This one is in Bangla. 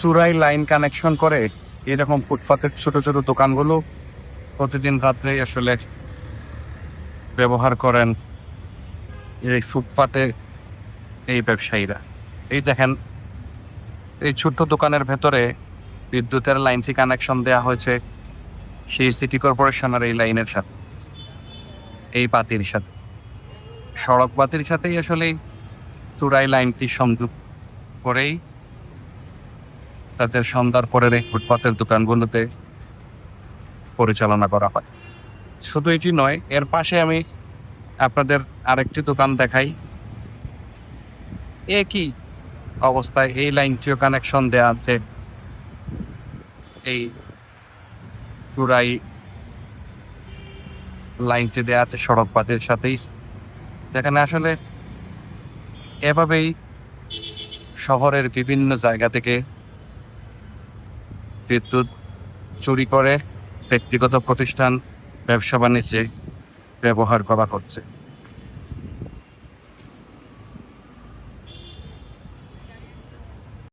চূড়ায় লাইন কানেকশন করে এরকম ফুটপাতের ছোট ছোট দোকানগুলো প্রতিদিন রাত্রেই আসলে ব্যবহার করেন এই ফুটপাতে এই ব্যবসায়ীরা। এই দেখেন, এই ছোট্ট দোকানের ভেতরে বিদ্যুতের লাইনটি কানেকশন দেওয়া হয়েছে সেই সিটি কর্পোরেশনের এই লাইনের সাথে, এই বাতির সাথে। সড়ক বাতির সাথেই আসলে চূড়াই লাইনটি সংযোগ করেই তাদের সন্ধ্যার পরের এই ফুটপাতের দোকানগুলোতে পরিচালনা করা হয়। শুধু এটি নয়, এর পাশে আমি আপনাদের আরেকটি দোকান দেখাই। একই অবস্থায় এই লাইনটিও কানেকশন দেওয়া আছে। এই চূড়াই লাইনটি দেওয়া আছে সড়ক সাথেই। যেখানে আসলে এভাবেই শহরের বিভিন্ন জায়গা থেকে বিদ্যুৎ চুরি করে ব্যক্তিগত প্রতিষ্ঠান ব্যবসা বাণিজ্যে ব্যবহার করা হচ্ছে